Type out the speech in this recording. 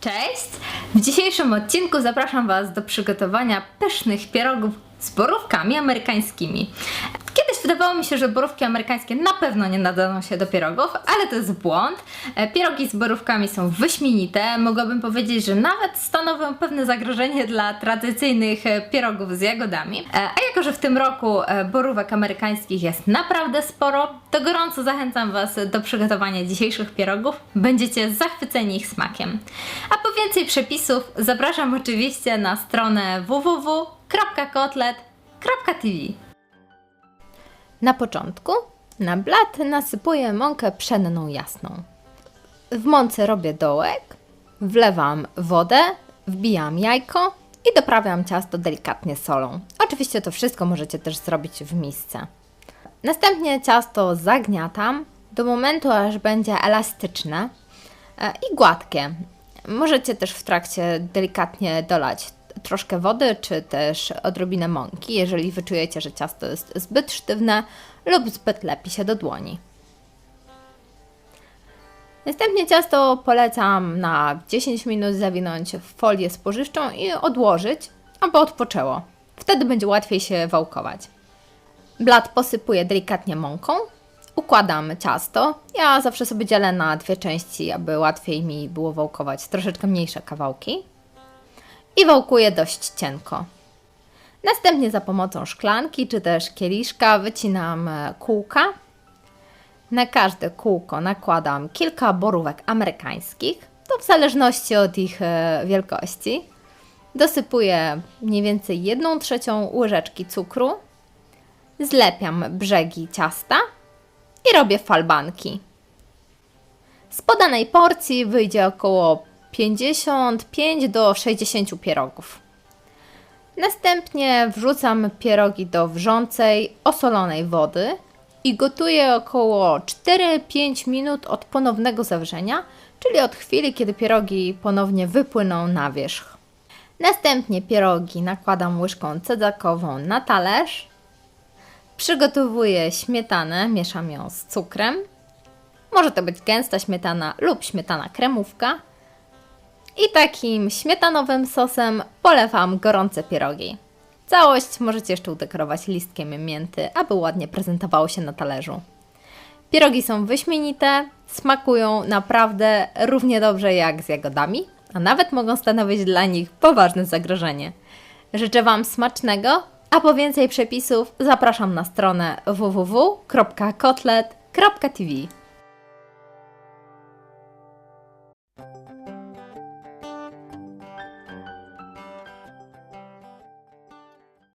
Cześć! W dzisiejszym odcinku zapraszam Was do przygotowania pysznych pierogów z borówkami amerykańskimi. Wydawało mi się, że borówki amerykańskie na pewno nie nadadzą się do pierogów, ale to jest błąd. E, Pierogi z borówkami są wyśmienite. Mogłabym powiedzieć, że nawet stanowią pewne zagrożenie dla tradycyjnych e, pierogów z jagodami. E, A jako, że w tym roku borówek amerykańskich jest naprawdę sporo, to gorąco zachęcam Was do przygotowania dzisiejszych pierogów. Będziecie zachwyceni ich smakiem. A po więcej przepisów zapraszam oczywiście na stronę www.kotlet.tv. Na początku na blat nasypuję mąkę pszenną jasną. W mące robię dołek, wlewam wodę, wbijam jajko i doprawiam ciasto delikatnie solą. Oczywiście to wszystko możecie też zrobić w misce. Następnie ciasto zagniatam do momentu, aż będzie elastyczne e, i gładkie. Możecie też w trakcie delikatnie dolać troszkę wody, czy też odrobinę mąki, jeżeli wyczujecie, że ciasto jest zbyt sztywne lub zbyt lepi się do dłoni. Następnie ciasto polecam na 10 minut zawinąć w folię spożywczą i odłożyć, aby odpoczęło. Wtedy będzie łatwiej się wałkować. Blat posypuję delikatnie mąką, układam ciasto. Ja zawsze sobie dzielę na dwie części, aby łatwiej mi było wałkować troszeczkę mniejsze kawałki. I wałkuję dość cienko. Następnie za pomocą szklanki czy też kieliszka wycinam e, kółka. Na każde kółko nakładam kilka borówek amerykańskich, to w zależności od ich e, wielkości. Dosypuję mniej więcej 1 trzecią łyżeczki cukru, zlepiam brzegi ciasta i robię falbanki. Z podanej porcji wyjdzie około 55 do 60 pierogów. Następnie wrzucam pierogi do wrzącej, osolonej wody i gotuję około 4-5 minut od ponownego zawrzenia, czyli od chwili, kiedy pierogi ponownie wypłyną na wierzch. Następnie pierogi nakładam łyżką cedzakową na talerz. Przygotowuję śmietanę, mieszam ją z cukrem. Może to być gęsta śmietana lub śmietana kremówka. I takim śmietanowym sosem polewam gorące pierogi. Całość możecie jeszcze udekorować listkiem mięty, aby ładnie prezentowało się na talerzu. Pierogi są wyśmienite, smakują naprawdę równie dobrze jak z jagodami, a nawet mogą stanowić dla nich poważne zagrożenie. Życzę Wam smacznego, a po więcej przepisów zapraszam na stronę www.kotlet.tv.